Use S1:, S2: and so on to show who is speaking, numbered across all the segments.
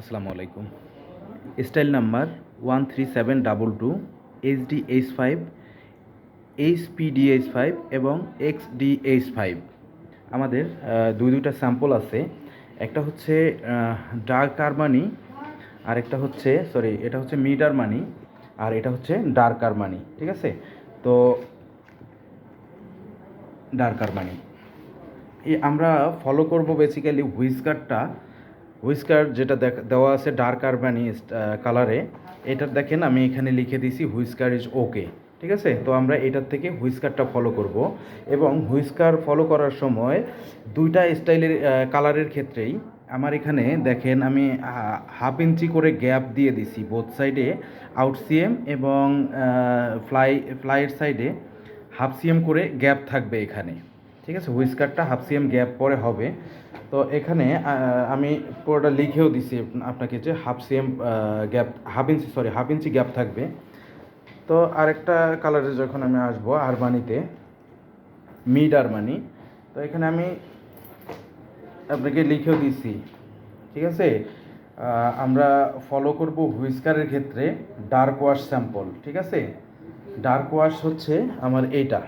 S1: আসসালামু আলাইকুম। Style number one three seven double two, H D H five, H P D H five এবং X D H five. আমাদের দুই দুইটা sample আছে। একটা হচ্ছে ডার্ক আরমানি আর একটা হচ্ছে, সরি, এটা হচ্ছে মিড আরমানি, আর এটা হচ্ছে ডার্ক আরমানি, ঠিক আছে? তো ডার্ক আরমানি। আমরা ফলো করব বেসিক্যালি হুইস্কারটা হুইস্কার যেটা দেওয়া আছে ডার্ক আর আরবানি কালারে এটার দেখেন আমি এখানে লিখে দিছি হুইস্কার ইজ ওকে ঠিক আছে? তো আমরা এটার থেকে হুইস্কারটা ফলো করব এবং হুইস্কার ফলো করার সময় দুইটা স্টাইলের কালারের ক্ষেত্রেই আমার এখানে দেখেন আমি হাফ ইঞ্চি করে গ্যাপ দিয়ে দিছি বোথ সাইডে আউট সিএম এবং ফ্লাই ফ্লাইয়ের সাইডে হাফ সিএম করে গ্যাপ থাকবে এখানে, ঠিক আছে? হুইস্কারটা হাফ সিএম গ্যাপ পরে হবে। তো এখানে আমি পুরোটা লিখেও দিছি আপনাকে যে half cm gap, half inch, sorry, half inch gap থাকবে। তো আরেকটা কালারে যখন আমি আসব আরবানিতে মিড আরমানি, তো এখানে আমি আপনাকে লিখেও দিছি, ঠিক আছে? আমরা ফলো করব হুইস্কারের ক্ষেত্রে ডার্ক ওয়াশ স্যাম্পল ঠিক আছে? ডার্ক ওয়াশ হচ্ছে আমার এইটা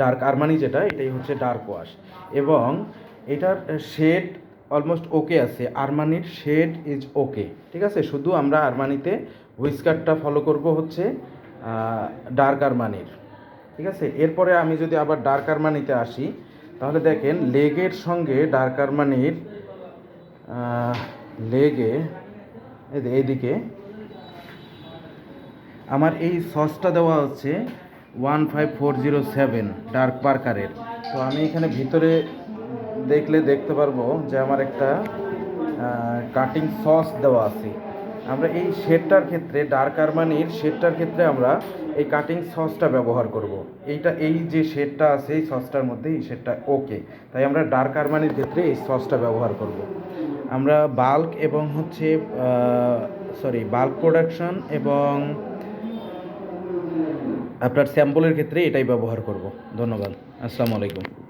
S1: ডার্ক আরমানি যেটা, এটাই হচ্ছে ডার্ক ওয়াশ এবং এটার শেড অলমোস্ট ওকে আছে। আরমানির শেড ইজ ওকে ঠিক আছে? শুধু আমরা আরমানিতে হুইস্কারটা ফলো করব হচ্ছে ডার্ক আরমানির ঠিক আছে? এরপরে আমি যদি আবার ডার্ক আরমানিতে আসি, তাহলে দেখেন লেগের সঙ্গে ডার্ক আরমানির লেগে এইদিকে, আমার এই সসটা দেওয়া হচ্ছে one five four zero seven dark পার্কারের তো আমি এখানে ভিতরে দেখলে দেখতে পারব যে আমার একটা কাটিং সস দেওয়া আছে। আমরা এই শেডটার ক্ষেত্রে ডার্ক আরমানির শেডটার ক্ষেত্রে আমরা এই কাটিং সসটা ব্যবহার করব। এইটা, এই যে শেডটা আছে, এই সসটার মধ্যে এই শেডটা ওকে তাই আমরা ডার্ক আরমানির ক্ষেত্রে এই সসটা ব্যবহার করব। আমরা বাল্ক এবং হচ্ছে সরি বাল্ক প্রোডাকশন এবং আপনার স্যাম্পলের ক্ষেত্রে এটাই ব্যবহার করব। ধন্যবাদ। আসসালামু আলাইকুম।